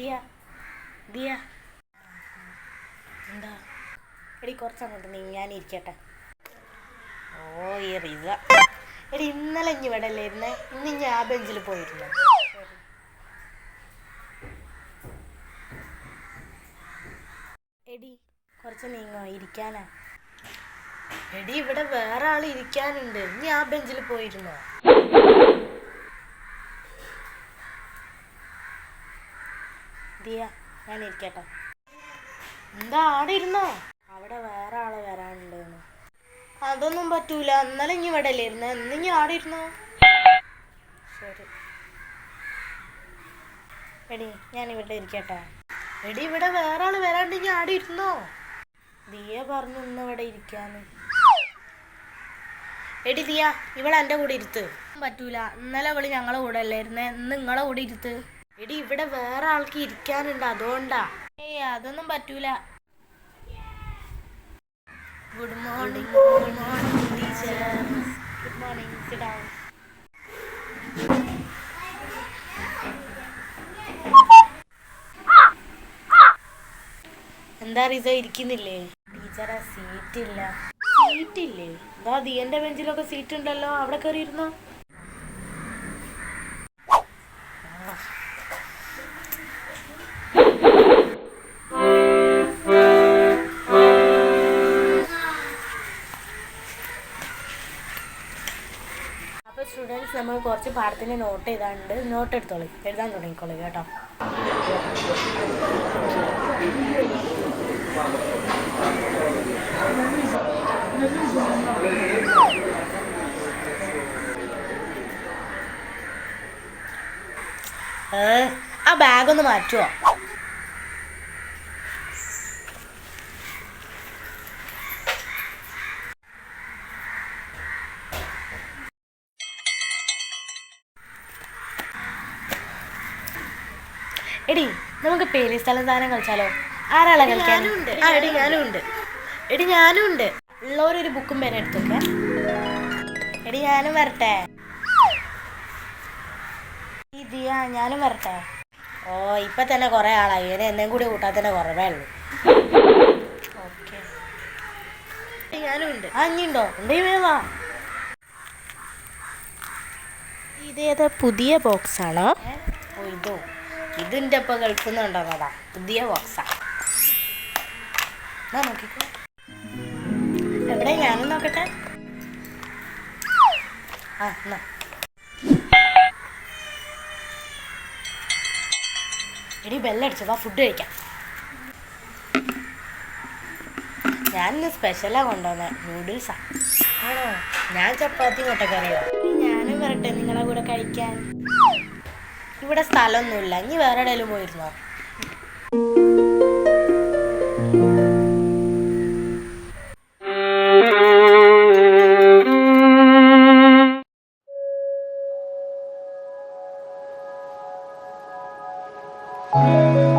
ദിയ ദിയ. എന്താ? എടി കുറച്ചങ്ങോട്ട് നീ ഞാൻ ഇരിക്കട്ടെ ഓ ഈ റിസ എടി ഇന്നലെ ഇഞ്ഞ് ഇവിടെ അല്ലേ ഇരുന്നേ ഇന്ന് ഞാൻ ആ ബെഞ്ചിൽ പോയിരുന്നു? എടി കുറച്ച് നീങ്ങോ ഇരിക്കാനാ. എടി ഇവിടെ വേറെ ആൾ ഇരിക്കാനുണ്ട്. നീ ആ ബെഞ്ചിൽ പോയിരുന്നോ? ദിയ ഞാൻ ഇരിക്കട്ടെ. എന്താ ആടെ ഇരുന്നോ? അവിടെ വേറെ ആൾ വരാനുണ്ടെന്ന്. അതൊന്നും പറ്റൂല. ഇന്നലെ ഇനി ഇവിടെ അല്ലേ ഇരുന്ന? ഇന്ന് ഇനി ആടെ ഇരുന്നോ? ശരി. എടി ഞാൻ ഇവിടെ ഇരിക്കട്ടെ. എടി ഇവിടെ വേറെ ആൾ വരാണ്ട് ഇനി ആടെ ഇരുന്നോ? ദിയ പറഞ്ഞു ഇന്ന് ഇവിടെ ഇരിക്കാന്ന്. എടി ദിയ ഇവളെ എന്റെ കൂടെ ഇരുത്ത്. പറ്റൂല. ഇന്നലെ ഇവൾ ഞങ്ങളെ കൂടെ അല്ലായിരുന്നേ ഇന്ന് നിങ്ങളെ കൂടെ ഇരുത്ത്. എടി ഇവിടെ വേറെ ആൾക്ക് ഇരിക്കാനുണ്ട് അതുകൊണ്ടാ. ഏയ് അതൊന്നും പറ്റൂല. Good morning good morning teacher good morning എന്താ റിസ ഇരിക്കുന്നില്ലേ? ടീച്ചറെ സീറ്റ് ഇല്ല. സീറ്റ് ഇല്ലേ? എന്താ ദിയന്റെ ബെഞ്ചിലൊക്കെ സീറ്റ് ഉണ്ടല്ലോ. അവിടെ കയറി ഇരുന്നോ നമ്മൾ കുറച്ച് പാടത്തിന് നോട്ട് ചെയ്താണ്ട് നോട്ട് എടുത്തോളി. എഴുതാൻ തുടങ്ങിക്കോളൂ കേട്ടോ. ആ ബാഗ് ഒന്ന് മാറ്റുമോ എടി നമുക്ക് പേലി സ്ഥലം താനം കളിച്ചാലോ? ആരാളെ കളിക്കാൻ? ആ എടി ഞാനും ഉണ്ട്. എടി ഞാനും ഉണ്ട്. ഉള്ളവരൊരു ബുക്കും പേരെ എടുത്തോക്കെ എടി ഞാനും വരട്ടെ. ഇതിയാ ഞാനും വരട്ടെ. ഓ ഇപ്പൊ തന്നെ കുറെ ആളായി. ഇവനെ എന്നെയും കൂടി കൂട്ടാൻ തന്നെ കുറവേ ഉള്ളൂ. ഓക്കെ. ഞാനും ഉണ്ട്. ആ ഇനിയുണ്ടോ ഉണ്ടെങ്കിൽ വേവാ ഇതേതാ പുതിയ ബോക്സ് ആണോ? ഓ ഇതോ. ഇതിന്റെ ഗൾഫിൽ നിന്ന് പുതിയ ബോക്സാ നോക്കിക്കോ. എവിടെ? ഞാനും നോക്കട്ടെ. ആ എന്നാ. എടി ബെല്ലടിച്ചതാ ഫുഡ് കഴിക്കാം. ഞാനിന്ന് സ്പെഷ്യലാ കൊണ്ടുവന്നത് നൂഡിൽസാ ആണോ? ഞാൻ ചപ്പാത്തി മുട്ടക്കറിയോ? ഞാനും വരട്ടെ നിങ്ങളെ കൂടെ കഴിക്കാൻ. ഇവിടെ സ്ഥലമൊന്നുമില്ല. ഇനി വേറെ എവിടെയെങ്കിലും പോയിരുന്നോ? Thank